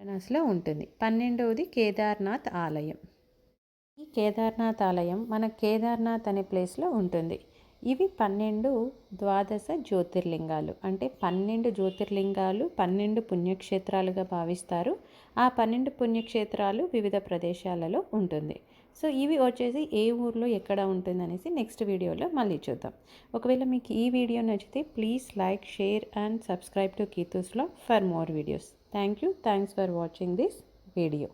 వారణాసిలో ఉంటుంది. పన్నెండవది కేదార్నాథ్ ఆలయం. ఈ కేదార్నాథ్ ఆలయం మన కేదార్నాథ్ అనే ప్లేస్లో ఉంటుంది. ఇవి పన్నెండు ద్వాదశ జ్యోతిర్లింగాలు. అంటే పన్నెండు జ్యోతిర్లింగాలు పన్నెండు పుణ్యక్షేత్రాలుగా భావిస్తారు. ఆ పన్నెండు పుణ్యక్షేత్రాలు వివిధ ప్రదేశాలలో ఉంటుంది. సో ఇవి వచ్చేసి ఏ ఊర్లో ఎక్కడ ఉంటుంది అనేసి నెక్స్ట్ వీడియోలో మళ్ళీ చూద్దాం. ఒకవేళ మీకు ఈ వీడియో నచ్చితే please like share and subscribe to కీతూస్లో for more videos thank you thanks for watching this video